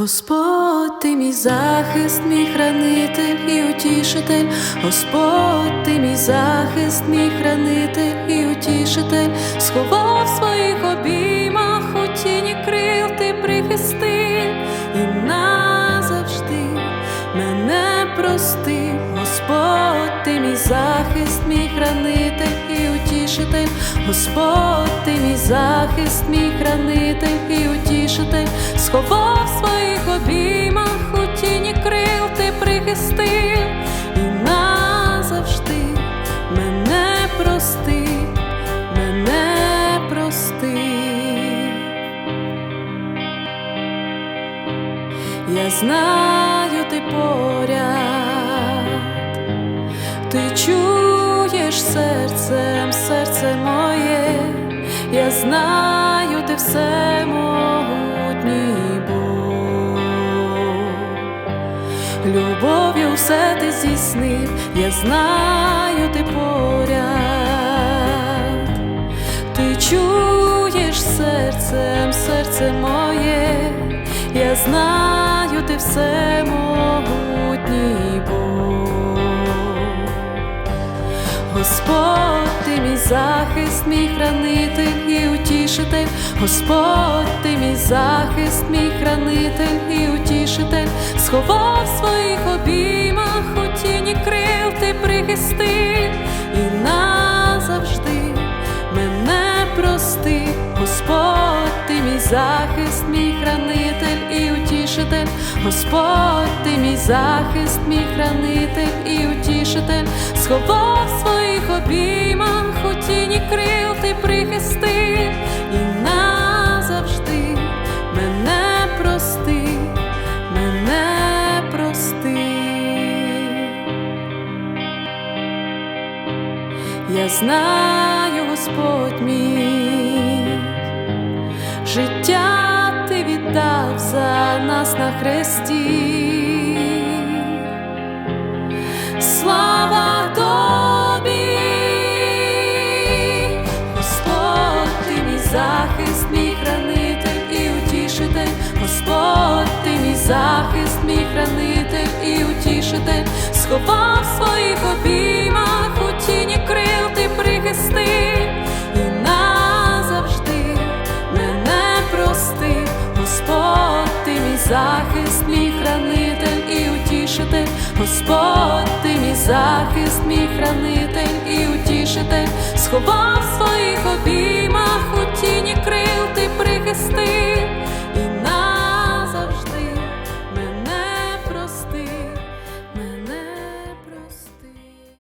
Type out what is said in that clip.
Господь, ти мій захист, мій хранитель і утішитель, Господь, ти мій захист, мій хранитель і утішитель, сховав в своїх обіймах у тіні крил, ти прихистив. І назавжди мене простив, Господь, ти мій захист, мій хранитель і утішитель, Господь, ти мій захист, мій хранитель і утішитель, сховав своїх обіймах у тіні крил, ти прихистив. І назавжди мене простив, мене простив. Я знаю, ти поряд, ти чуєш серцем, серце моє, я знаю, ти все могутній Любов'ю все ти здійснив, я знаю, ти поряд, ти чуєш серцем, серце моє, я знаю, ти все могутній Бог. Господь, ти мій захист, мій хранитель і утішитель, Господь, ти мій захист, мій хранитель і утішитель, сховав в своїх обіймах у тіні крил, ти прихистив і назавжди мене прости, Господь, ти мій захист, мій хранитель і утішитель, Господь, ти мій захист, мій хранитель і утішитель, сховав Знаю, Господь мій, життя ти віддав за нас на хресті. Слава тобі, Господь, ти мій захист, мій хранитель і утішитель, Господь, ти мій захист, мій хранитель і утішитель, сховав своїх обіймах Господь, ти мій захист, мій хранитель і утішитель, сховав своїх обіймах